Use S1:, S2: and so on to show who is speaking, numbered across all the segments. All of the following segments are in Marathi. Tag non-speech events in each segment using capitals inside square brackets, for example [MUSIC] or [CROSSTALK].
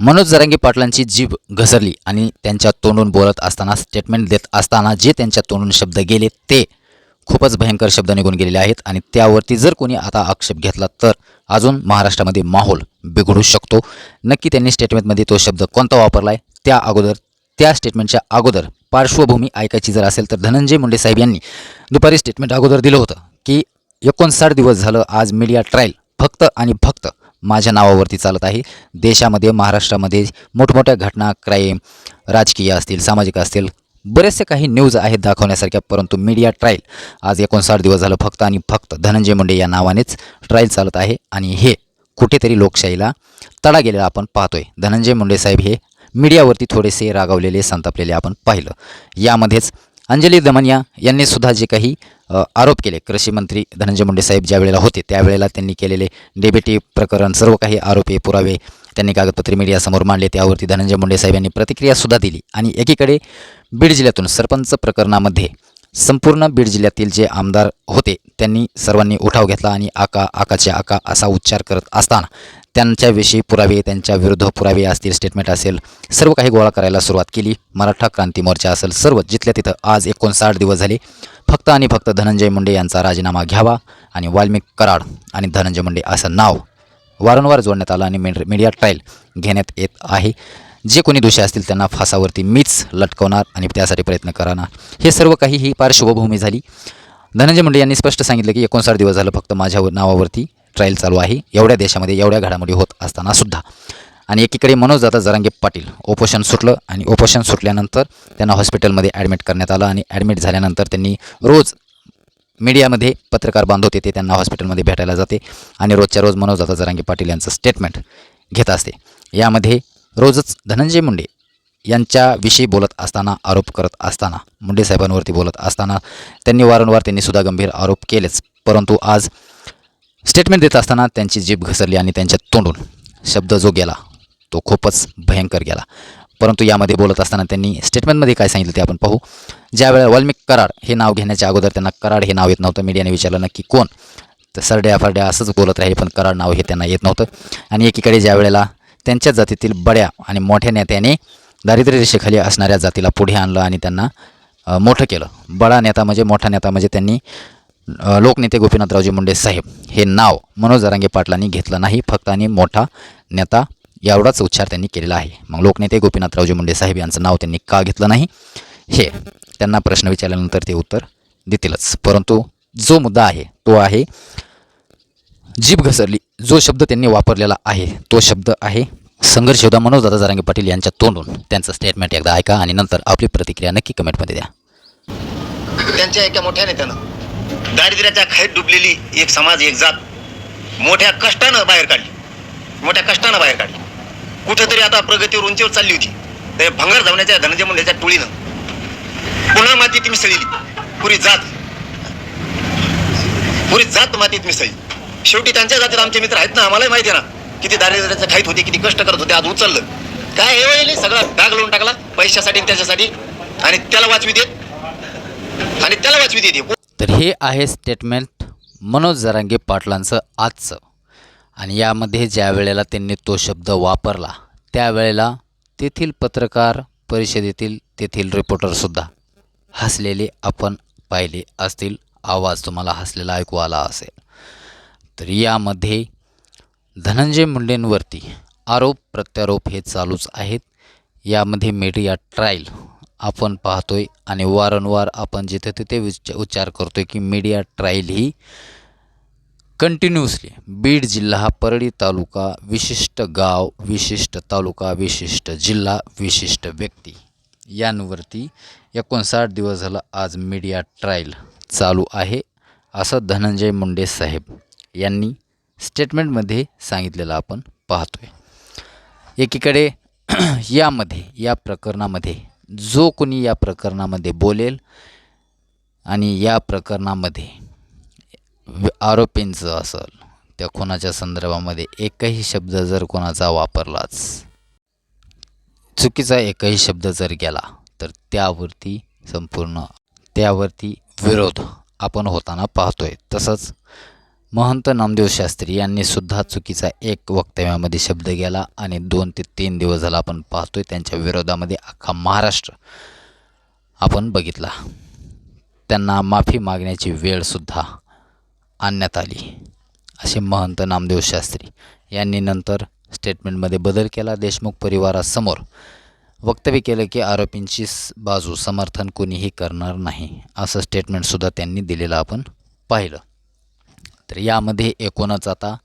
S1: मनोज जरांगे पाटलांची जीभ घसरली आणि त्यांच्या तोंडून बोलत असताना स्टेटमेंट देत असताना जे त्यांच्या तोंडून शब्द गेले ते खूपच भयंकर शब्द निघून गेलेले आहेत आणि त्यावरती जर कोणी आता आक्षेप घेतला तर अजून महाराष्ट्रामध्ये माहोल बिघडू शकतो. नक्की त्यांनी स्टेटमेंटमध्ये तो शब्द कोणता वापरला आहे त्या अगोदर त्या स्टेटमेंटच्या अगोदर पार्श्वभूमी ऐकायची जर असेल तर धनंजय मुंडे साहेब यांनी दुपारी स्टेटमेंट अगोदर दिलं होतं की एकोणसाठ दिवस झालं आज मीडिया ट्रायल फक्त आणि फक्त माझ्या नावावरती चालत आहे. देशामध्ये महाराष्ट्रामध्ये मोठमोठ्या घटना क्राईम राजकीय असतील सामाजिक असतील बरेचसे काही न्यूज आहेत दाखवण्यासारख्या परंतु मीडिया ट्रायल आज एकोणसाठ दिवस झालं फक्त आणि फक्त धनंजय मुंडे या नावानेच ट्रायल चालत आहे. आणि हे कुठेतरी लोकशाहीला तडा गेलेला आपण पाहतोय. धनंजय मुंडे साहेब हे मीडियावरती थोडेसे रागावलेले संतापलेले आपण पाहिलं. यामध्येच अंजली दमनिया यांनी सुद्धा जे काही आरोप केले कृषी मंत्री धनंजय मुंडे साहेब ज्या वेळेला होते त्यावेळेला त्यांनी केलेले डेबिटी प्रकरण सर्व काही आरोपे पुरावे त्यांनी कागदपत्रे मीडियासमोर मांडले त्यावरती धनंजय मुंडे साहेब यांनी प्रतिक्रियासुद्धा दिली. आणि एकीकडे बीड जिल्ह्यातून सरपंच प्रकरणामध्ये संपूर्ण बीड जिल्ह्यातील जे आमदार होते त्यांनी सर्वांनी उठाव घेतला आणि आका आकाचे आका असा उच्चार करत असताना त्यांच्याविषयी पुरावे त्यांच्या विरुद्ध पुरावे असतील स्टेटमेंट असेल सर्व काही गोळा करायला सुरुवात केली. मराठा क्रांती मोर्चा असेल सर्व जिथल्या तिथं आज एकोणसाठ दिवस झाले. फक्त आणि फक्त धनंजय मुंडे यांचा राजीनामा घ्यावा आणि वाल्मिक कराड आणि धनंजय मुंडे असं नाव वारंवार जोडण्यात आलं आणि मीड मीडिया ट्रायल घेण्यात येत आहे. जे कोणी दोषी असतील त्यांना फासावरती मीच लटकवणार आणि त्यासाठी प्रयत्न करणार. हे सर्व काही ही पार्श्वभूमी झाली. धनंजय मुंडे यांनी स्पष्ट सांगितलं की एकोणसाठ दिवस झालं फक्त माझ्या नावावरती. ट्रायल चालू आहे. एवढ्या देशामध्ये एवढ्या घडामोडी होत असताना सुद्धा. आणि एकीकडे मनोजदादा जरांगे पाटील ओपोषण सुटलं आणि ओपोशन सुटल्यानंतर त्यांना हॉस्पिटलमध्ये ॲडमिट करण्यात आलं आणि ॲडमिट झाल्यानंतर त्यांनी रोज मीडियामध्ये पत्रकार बांधव येते ते त्यांना हॉस्पिटलमध्ये भेटायला जाते आणि रोजच्या रोज मनोजदादा जरांगे पाटील यांचं स्टेटमेंट घेत असते. यामध्ये रोजच धनंजय मुंडे यांच्याविषयी बोलत असताना आरोप करत असताना मुंडे साहेबांवरती बोलत असताना त्यांनी वारंवार त्यांनी सुद्धा गंभीर आरोप केलेच. परंतु आज स्टेटमेंट देत असताना त्यांची जीभ घसरली आणि त्यांच्या तोंडून शब्द जो गेला तो खूपच भयंकर गेला. परंतु यामध्ये बोलत असताना त्यांनी स्टेटमेंटमध्ये काय सांगितलं ते आपण पाहू. ज्यावेळेला वाल्मिक कराड हे नाव घेण्याच्या अगोदर त्यांना कराड हे नाव येत नव्हतं. मीडियाने विचारलं नक्की कोण? तर सरड्या फरड्या असंच बोलत राहिले पण कराड नाव हे त्यांना येत नव्हतं. आणि एकीकडे ज्या वेळेला त्यांच्या जातीतील बड्या आणि मोठ्या नेत्याने दारिद्र्य रेषेखाली असणाऱ्या जातीला पुढे आणलं आणि त्यांना मोठं केलं. बडा नेता म्हणजे मोठा नेता म्हणजे त्यांनी लोकनेते गोपीनाथरावजी मुंडे साहेब हे नाव मनोज जरांगे पाटलांनी घेतलं नाही फक्त आणि मोठा नेता एवढाच उच्चार त्यांनी केलेला आहे. मग लोकनेते गोपीनाथरावजी मुंडे साहेब यांचं नाव त्यांनी का घेतलं नाही? हे त्यांना प्रश्न विचारल्यानंतर ते उत्तर देतीलच. परंतु जो मुद्दा आहे तो आहे जीभ घसरली जो शब्द त्यांनी वापरलेला आहे तो शब्द आहे संघर्ष योद्धा मनोजदादा जरांगे पाटील यांच्या तोंडून. त्यांचं स्टेटमेंट एकदा ऐका आणि नंतर आपली प्रतिक्रिया नक्की कमेंटमध्ये द्या.
S2: त्यांच्या एका मोठ्या नेत्यानं दारिद्र्याच्या खाईत डुबलेली एक समाज एक जात मोठ्या कष्टानं बाहेर काढली. मोठ्या कष्टानं बाहेर काढली. कुठेतरी आता प्रगतीवर उंचीवर चालली होती. ते भंगार धावण्याच्या धनंजय मुंडेच्या टोळीनं पुन्हा मातीत मिसळली. पुरी जात. पुरी जात मातीत मिसळली. शेवटी त्यांच्या जातीत आमचे मित्र आहेत ना आम्हालाही माहिती ना किती दारिद्र्याच्या खाईत होते किती कष्ट करत होते आज उचललं. काय हे वेळेला सगळा डाग लावून टाकला पैशासाठी त्याच्यासाठी. आणि त्याला वाचवी देत. आणि त्याला वाचवी देते
S1: तर हे आहे स्टेटमेंट मनोज जरांगे पाटलांचं आजचं. आणि यामध्ये ज्या वेळेला त्यांनी तो शब्द वापरला त्यावेळेला तेथील पत्रकार परिषदेतील तेथील रिपोर्टरसुद्धा हसलेले आपण पाहिले असतील. आवाज तुम्हाला हसलेला ऐकू आला असेल. तर यामध्ये धनंजय मुंडेंवरती आरोप प्रत्यारोप हे चालूच आहेत. यामध्ये मीडिया ट्रायल आपण पाहतोय आणि वारंवार आपण जिथे तिथे विच उच्चार करतोय की मीडिया ट्रायल ही कंटिन्युअसली बीड जिल्हा परळी तालुका विशिष्ट गाव विशिष्ट तालुका विशिष्ट जिल्हा विशिष्ट व्यक्ती. यांवरती एकोणसाठ दिवस झालं आज मीडिया ट्रायल चालू आहे असं धनंजय मुंडे साहेब यांनी स्टेटमेंटमध्ये सांगितलेलं आपण पाहतोय. एकीकडे [CLEARS THROAT] यामध्ये या प्रकरणामध्ये जो कोणी या प्रकरणामध्ये बोलेल आणि या प्रकरणामध्ये आरोपींचं असेल त्या खुनाच्या संदर्भामध्ये एकही शब्द जर कोणाचा वापरलाच चुकीचा एकही शब्द जर गेला तर त्यावरती संपूर्ण त्यावरती विरोध आपण होताना पाहतोय. तसंच महंत नामदेव शास्त्री यांनी सुद्धा चुकीचा एक वक्तव्यामध्ये शब्द गेला आणि दोन ते तीन दिवस झाला आपण पाहतोय त्यांच्या विरोधामध्ये अख्खा महाराष्ट्र आपण बघितला. त्यांना माफी मागण्याची वेळसुद्धा आणण्यात आली. असे महंत नामदेव शास्त्री यांनी नंतर स्टेटमेंटमध्ये बदल केला. देशमुख परिवारासमोर वक्तव्य केलं की आरोपींची बाजू समर्थन कोणीही करणार नाही असं स्टेटमेंटसुद्धा त्यांनी दिलेलं आपण पाहिलं. तर यामध्ये एकूणच आता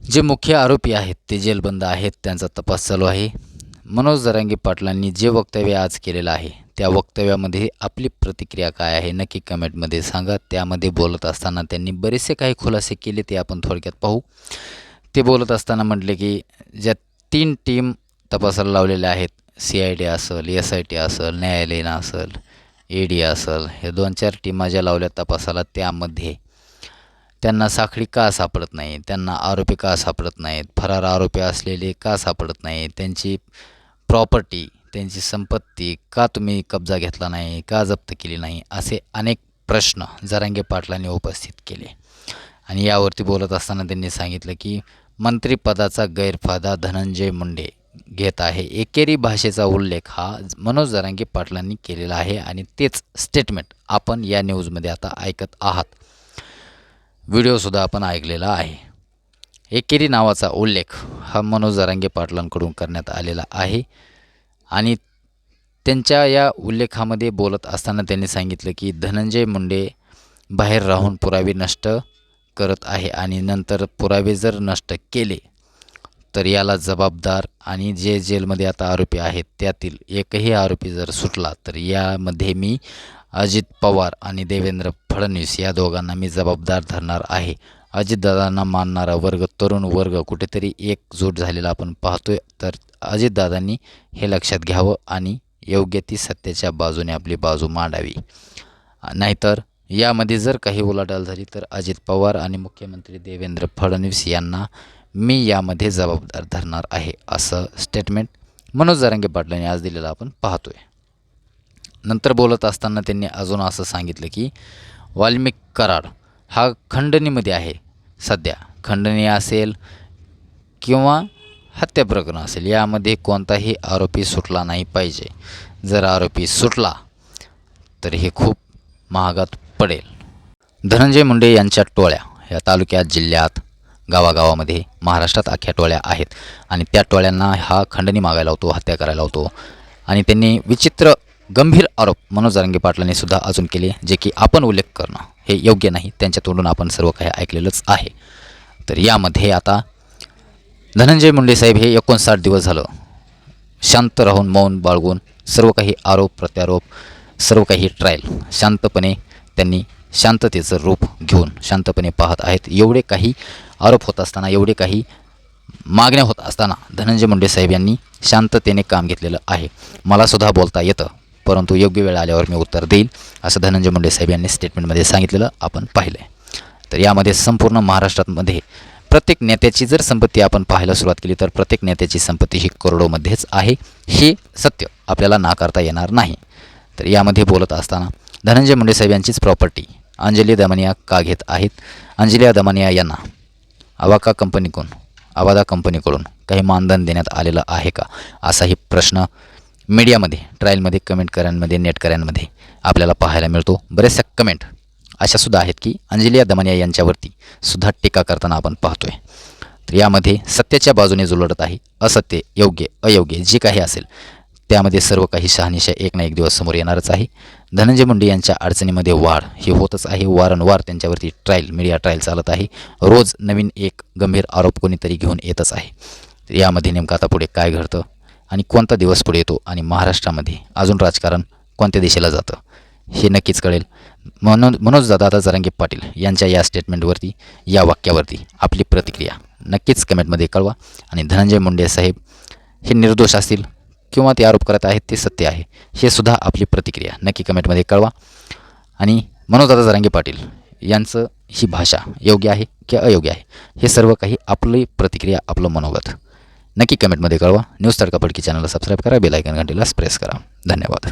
S1: जे मुख्य आरोपी आहेत ते जेलबंद आहेत त्यांचा तपास चालू आहे. मनोज जरांगे पाटलांनी जे वक्तव्य आज केलेलं आहे त्या वक्तव्यामध्ये आपली प्रतिक्रिया काय आहे नक्की कमेंटमध्ये सांगा. त्यामध्ये बोलत असताना त्यांनी बरेचसे काही खुलासे केले ते आपण थोडक्यात पाहू. ते बोलत असताना म्हटले की ज्या तीन टीम तपासाला लावलेल्या आहेत सी आय डी असेल एस आय टी असेल न्यायालयीन असेल ए डी असेल हे दोन चार टीमा ज्या लावल्या तपासाला त्यामध्ये त्यांना साखळी का सापडत नाही? त्यांना आरोपी का सापडत नाहीत? फरार आरोपी असलेले का सापडत नाही? त्यांची प्रॉपर्टी त्यांची संपत्ती का तुम्ही कब्जा घेतला नाही? का जप्त केली नाही? असे अनेक प्रश्न जरांगे पाटलांनी उपस्थित केले. आणि यावरती बोलत असताना त्यांनी सांगितलं की मंत्रिपदाचा गैरफायदा धनंजय मुंडे घेत आहे. एकेरी भाषेचा उल्लेख हा मनोज जरांगे पाटलांनी केलेला आहे आणि तेच स्टेटमेंट आपण या न्यूजमध्ये आता ऐकत आहात. व्हिडिओसुद्धा आपण ऐकलेला आहे. एकेरी नावाचा उल्लेख हा मनोज जरांगे पाटलांकडून करण्यात आलेला आहे. आणि त्यांच्या या उल्लेखामध्ये बोलत असताना त्यांनी सांगितलं की धनंजय मुंडे बाहेर राहून पुरावे नष्ट करत आहे आणि नंतर पुरावे जर नष्ट केले तर याला जबाबदार आणि जे जेलमध्ये आता आरोपी आहेत त्यातील एकही आरोपी जर सुटला तर यामध्ये मी अजित पवार आणि देवेंद्र फडणवीस या दोघांना मी जबाबदार धरणार आहे. अजितदादांना मानणारा वर्ग तरुण वर्ग कुठेतरी एकजूट झालेला आपण पाहतोय. तर अजितदादांनी हे लक्षात घ्यावं आणि योग्य ती सत्तेच्या बाजूने आपली बाजू मांडावी. नाहीतर यामध्ये जर काही उलाढाल झाली तर अजित पवार आणि मुख्यमंत्री देवेंद्र फडणवीस यांना मी यामध्ये जबाबदार धरणार आहे असं स्टेटमेंट मनोज जरंगे पाटलांनी आज दिलेलं आपण पाहतोय. नंतर बोलत असताना त्यांनी अजून असं सांगितलं की वाल्मिक करार हा खंडणीमध्ये आहे. सध्या खंडणी असेल किंवा हत्या प्रकरण असेल यामध्ये कोणताही आरोपी सुटला नाही पाहिजे. जर आरोपी सुटला तर हे खूप महागात पडेल. धनंजय मुंडे यांच्या टोळ्या या तालुक्यात जिल्ह्यात गावागावामध्ये महाराष्ट्रात अख्ख्या टोळ्या आहेत. आणि त्या टोळ्यांना हा खंडणी मागायला होतो हत्या करायला होतो. आणि त्यांनी विचित्र गंभीर आरोप मनोज जारंगे पाटलांनी सुद्धा अजून केले जे की आपण उल्लेख करणं हे योग्य नाही. त्यांच्या तोंडून आपण सर्व काही ऐकलेलंच आहे. तर यामध्ये आता धनंजय मुंडे साहेब हे एकोणसाठ दिवस झालं शांत राहून मौन बाळगून सर्व काही आरोप प्रत्यारोप सर्व काही ट्रायल शांतपणे त्यांनी शांततेचं रूप घेऊन शांतपणे पाहत आहेत. एवढे काही आरोप होत असताना एवढे काही मागण्या होत असताना धनंजय मुंडे साहेब यांनी शांततेने काम घेतलेलं आहे. मलासुद्धा बोलता येतं. परंतु योग्य वेळ आल्यावर मी उत्तर देईल असं धनंजय मुंडे साहेब यांनी स्टेटमेंटमध्ये सांगितलेलं आपण पाहिलं आहे तर यामध्ये संपूर्ण महाराष्ट्रामध्ये प्रत्येक नेत्याची जर संपत्ती आपण पाहायला सुरुवात केली तर प्रत्येक नेत्याची संपत्ती ही करोडोमध्येच आहे. हे सत्य आपल्याला नाकारता येणार नाही. तर यामध्ये बोलत असताना धनंजय मुंडे साहेब यांचीच प्रॉपर्टी अंजली दमनिया का घेत आहेत? अंजली दमनिया यांना अवाका कंपनीकडून अवादा कंपनीकडून काही मानधन देण्यात आलेलं आहे का? असाही प्रश्न मीडियामध्ये ट्रायलमध्ये कमेंटकऱ्यांमध्ये नेटकऱ्यांमध्ये आपल्याला पाहायला मिळतो. बऱ्याचशा कमेंट अशासुद्धा आहेत की अंजलिया दमनिया यांच्यावरती सुद्धा टीका करताना आपण पाहतोय. तर यामध्ये सत्याच्या बाजूने जो लढत आहे असत्य योग्य अयोग्य जे काही असेल त्यामध्ये सर्व काही शहानिशा एक ना एक दिवस समोर येणारच आहे. धनंजय मुंडे यांच्या अडचणीमध्ये वाढ ही होतच आहे. वारंवार त्यांच्यावरती ट्रायल मीडिया ट्रायल चालत आहे. रोज नवीन एक गंभीर आरोप कोणीतरी घेऊन येतच आहे. यामध्ये नेमकं आता पुढे काय घडतं? आणि कोणता दिवस पुढे येतो आणि महाराष्ट्रामध्ये अजून राजकारण कोणत्या दिशेला जातं हे नक्कीच कळेल. मनोज मनोज दादा जरांगे पाटील यांच्या या स्टेटमेंटवरती या वाक्यावरती आपली प्रतिक्रिया नक्कीच कमेंटमध्ये कळवा. आणि धनंजय मुंडे साहेब हे निर्दोष असतील किंवा ते आरोप करत आहेत ते सत्य आहे हे सुद्धा आपली प्रतिक्रिया नक्की कमेंटमध्ये कळवा. आणि मनोजदादा जरांगे पाटील यांचं ही भाषा योग्य आहे की अयोग्य आहे हे सर्व काही आपली प्रतिक्रिया आपलं मनोगत. नक्की कमेंटमध्ये कळवा. न्यूज तडकापडकी चॅनलला सबस्क्राईब करा बेलायकन घंटीला प्रेस करा. धन्यवाद.